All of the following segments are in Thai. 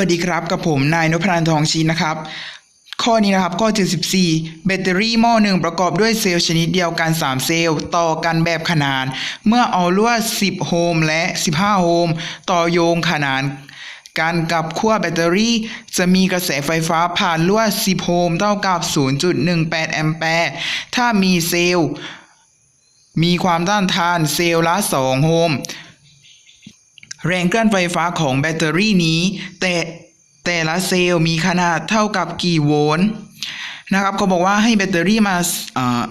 วัสดีครับ กับผมนายนพรันทองชีนะครับ ข้อนี้นะครับข้อ 74 แบตเตอรี่หม้อหนึ่งประกอบด้วยเซลล์ชนิดเดียวกัน 3 เซลล์ต่อกันแบบขนาน เมื่อเอาลวด 10 โฮมและ 15 โฮม ต่อโยงขนานกันกับขั้วแบตเตอรี่ จะมีกระแสไฟฟ้าผ่านลวด 10 โฮมเท่ากับ 0.18 แอมแปร์ ถ้ามีเซลล์ มีความต้านทานเซลล์ละ 2 โฮม แรงเคลื่อนไฟฟ้าของแบตเตอรี่นี้ แต่แต่ละเซลล์มีขนาดเท่ากับกี่โวลต์นะครับเขาบอกว่าให้แบตเตอรี่มาเอ่อ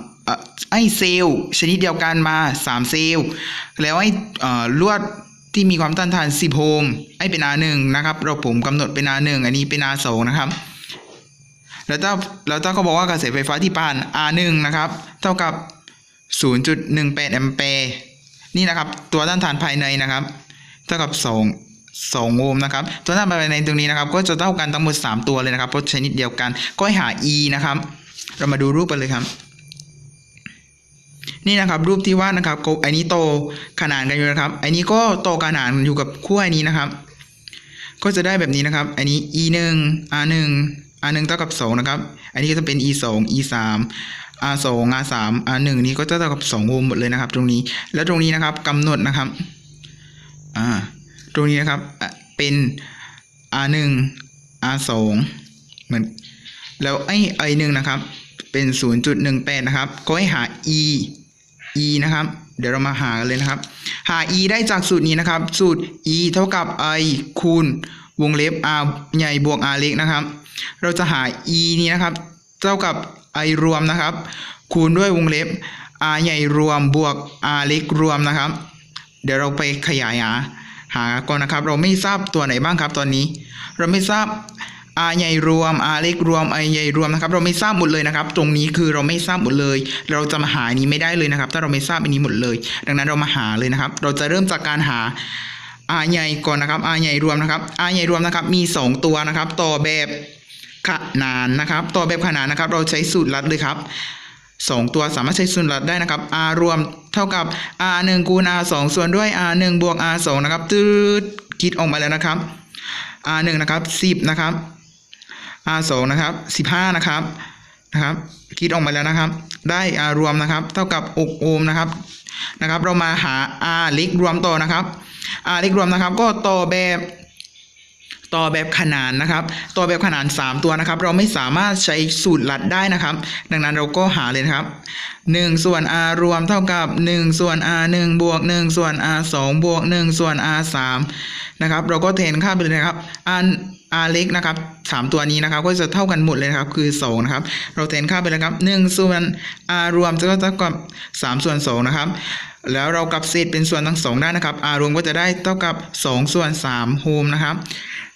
ไอเซลล์ชนิดเดียวกันมา 3 เซลล์ แล้วให้อลวดที่มีความต้านทาน 10 โฮมให้เป็น R1 นะครับ เราผมกำหนดเป็น R1 อันนี้เป็น R2 นะครับ แล้วถ้าแล้วถ้าเขาบอกว่ากระแสไฟฟ้าที่ผ่าน R1 นะครับ เท่ากับ 0.18 แอมแปร์นี่นะครับ ตัวต้านทานภายในนะครับ เท่ากับ2 2โอห์มนะครับตัวต้านทานภายในตรงนี้นะครับ ก็จะเท่ากันทั้งหมด 3 ตัวเลยนะครับเพราะชนิดเดียวกันก็ให้หา e นะครับ เรามาดูรูปกันเลยครับ นี่นะครับรูปที่ว่านะครับก็อันนี้โตขนานกันอยู่นะครับอันนี้ก็โตขนานอยู่กับขั้วอันนี้นะครับ ก็จะได้แบบนี้นะครับอันนี้ e 1 r 1 r 1เท่ากับ 2 นะครับ อันนี้ก็จะเป็น e 2 e 3 r 2 r 3 r 1นี้ก็จะเท่ากับ2โอห์มหมดเลยนะครับ ตรงนี้แล้วตรงนี้นะครับกำหนดนะครับ อ่าตรงนี้นะครับเป็น r 1 r 2เหมือนแล้วไอ้ไอหนึ่งนะครับ เป็น 0.18 นะครับ ก็ให้หา e e นะครับ เดี๋ยวเรามาหากันเลยนะครับ หา e ได้จากสูตรนี้นะครับ สูตร e เท่ากับ i คูณวงเล็บ r ใหญ่บวก r เล็กนะครับ เราจะหา e นี้นะครับ เท่ากับ i รวมนะครับ คูณด้วยวงเล็บ r ใหญ่รวมบวก r เล็กรวมนะครับ เดี๋ยวเราไปขยายหาหาก่อนนะครับ เราไม่ทราบตัวไหนบ้างครับตอนนี้ เราไม่ทราบ r ใหญ่รวม r เล็กรวม i ใหญ่รวมนะครับ เราไม่ทราบหมดเลยนะครับ ตรงนี้คือเราไม่ทราบหมดเลย เราจะมาหานนี้ไม่ได้เลยนะครับ ถ้าเราไม่ทราบอันนี้หมดเลย ดังนั้นเรามาหาเลยนะครับ เราจะเริ่มจากการหา r ใหญ่ก่อนนะครับ r ใหญ่รวมนะครับ r ใหญ่รวมนะครับ มี 2 ตัวนะครับ ต่อแบบขนานนะครับ ต่อแบบขนานนะครับ เราใช้สูตรลัดเลยครับ สองตัวสามารถใช้ส่วนลดได้นะครับ r รวมเท่ากับ r 1คูณ r 2ส่วนด้วย r 1บวก r 2นะครับตืดคิดออกมาแล้วนะครับ r 1นะครับ10นะครับ r 2นะครับ15นะครับนะครับคิดออกมาแล้วนะครับ ได้ r รวมนะครับ เท่ากับ6โอห์มนะครับนะครับ เรามาหา r เล็กรวมต่อนะครับ r เล็กรวมนะครับ ก็ต่อแบบ ต่อแบบขนานนะครับ ต่อแบบขนาน 3 ตัวนะครับ เราไม่สามารถใช้สูตรลัดได้นะครับ ดังนั้นเราก็หาเลยนะครับ 1 ส่วน r รวมเท่ากับ 1 ส่วน r 1บวก1ส่วน r 2บวก1ส่วน r 3นะครับ เราก็เทนค่าไปเลยนะครับ r r เล็กนะครับสามตัวนี้นะครับ ก็จะเท่ากันหมดเลยครับ คือ2นะครับ เราเทนค่าไปเลยครับ1ส่วน r รวมจะก็เท่ากับ 3 ส่วน2นะครับ แล้วเรากลับเศษเป็นส่วนทั้งสองได้นะครับ r รวมก็จะได้เท่ากับ 2 ส่วน3โฮมนะครับ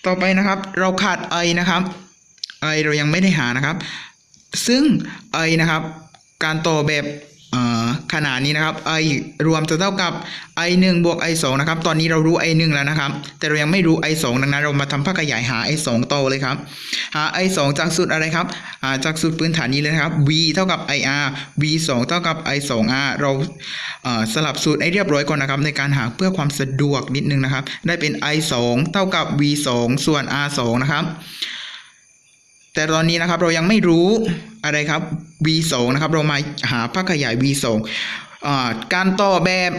ต่อไปนะครับเราขาด i นะครับ i เรายังไม่ได้หานะครับ ซึ่ง i นะครับ การต่อแบบ ขนาดนี้นะครับ i รวมจะเท่ากับ i 1บวก i 2นะครับ ตอนนี้เรารู้ i 1แล้วนะครับ แต่เรายังไม่รู้ i 2ดังนั้นเรามาทำภาคขยายหา i 2ต่อเลยครับ หา i 2จากสูตรอะไรครับาจากสูตรพื้นฐานนี้เลยนะครับ v เท่ากับ ir v 2เท่ากับ i 2 r เราเสลับสูตรให้เรียบร้อยก่อนนะครับ ในการหาเพื่อความสะดวกนิดนึงนะครับ ได้เป็น i 2เท่ากับ v 2ส่วน r 2นะครับ แต่ตอนนี้นะครับเรายังไม่รู้อะไรครับ v 2 นะครับ เรามาหาภาคขยาย v 2อ่าการต่อแบบ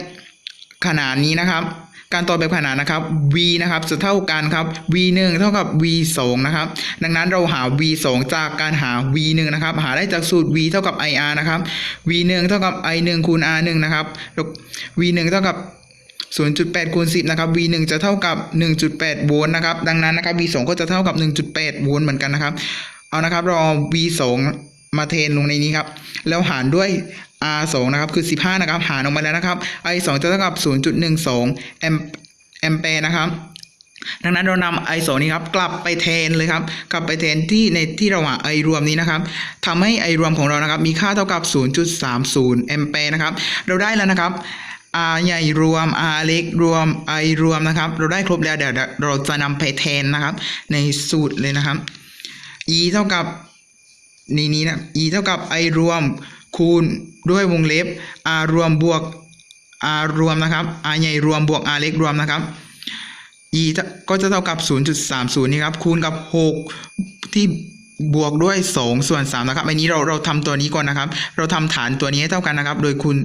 ขนาดนี้นะครับ การต่อแบบขนาดนะครับ v นะครับจะเท่ากันครับ v 1เท่ากับ v 2นะครับ ดังนั้นเราหา v 2จากการหา v 1นะครับ หาได้จากสูตร v เท่ากับ ir นะครับ v 1เท่ากับ i 1คูณ r 1นะครับ v 1เท่ากับ0.8คูณ10นะครับ v 1จะเท่ากับ 1.8 โวลต์นะครับ ดังนั้นนะครับ v 2ก็จะเท่ากับ 1.8 โวลต์เหมือนกันนะครับ เอานะครับเรา v 2 มาเทนลงในนี้ครับ แล้วหารด้วย r 2นะครับ คือ 15 นะครับ หารออกมาแล้วนะครับ i 2จะเท่ากับ 0.12แอมแอมแปร์นะครับ ดังนั้นเรานำ i 2นี้ครับ กลับไปแทนเลยครับ กลับไปแทนที่ในที่เราหา i รวมนี้นะครับทำให้ i รวมของเรานะครับ มีค่าเท่ากับ 0.30แอมแปร์นะครับ เราได้แล้วนะครับ r ใหญ่รวม r เล็กรวม i รวมนะครับ เราได้ครบแล้วเดี๋ยวเราจะนำไปแทนนะครับ ในสูตรเลยนะครับ e เท่ากับ นี่นี้นะ e เท่ากับ i รวมคูณด้วยวงเล็บ r รวมบวก r รวมนะครับ r ใหญ่รวมบวก r เล็กรวมนะครับ e ก็จะเท่ากับ 0.30 นี่ครับ คูณกับ 6 ที่ บวกด้วย 2 ส่วน3นะครับอันนี้เราเราทำตัวนี้ก่อนนะครับ เราทำฐานตัวนี้ให้เท่ากันนะครับ โดยคูณ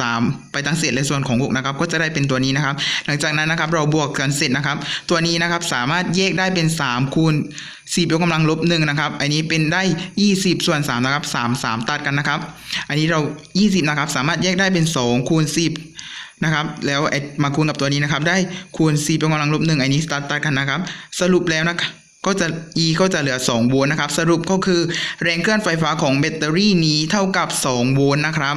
3 ไปทั้งเศษและส่วนของ6นะครับก็จะได้เป็นตัวนี้นะครับ หลังจากนั้นนะครับเราบวกกันเสร็จนะครับ ตัวนี้นะครับสามารถแยกได้เป็น 3 คูณ4ยกกำลังลบ1นะครับ อันนี้เป็นได้ 20 ส่วน3นะครับ3 3 ตัดกันนะครับ อันนี้เรา 20 นะครับ สามารถแยกได้เป็น 2 คูณ 10 นะครับ แล้วมาคูณกับตัวนี้นะครับ ได้คูณ4ยกกำลังลบ1อันนี้ตัดตัดกันนะครับ สรุปแล้วนะครับ ก็จะ E ก็จะเหลือ 2 โวลต์นะครับ สรุปก็คือแรงเคลื่อนไฟฟ้าของแบตเตอรี่นี้เท่ากับ 2 โวลต์นะครับ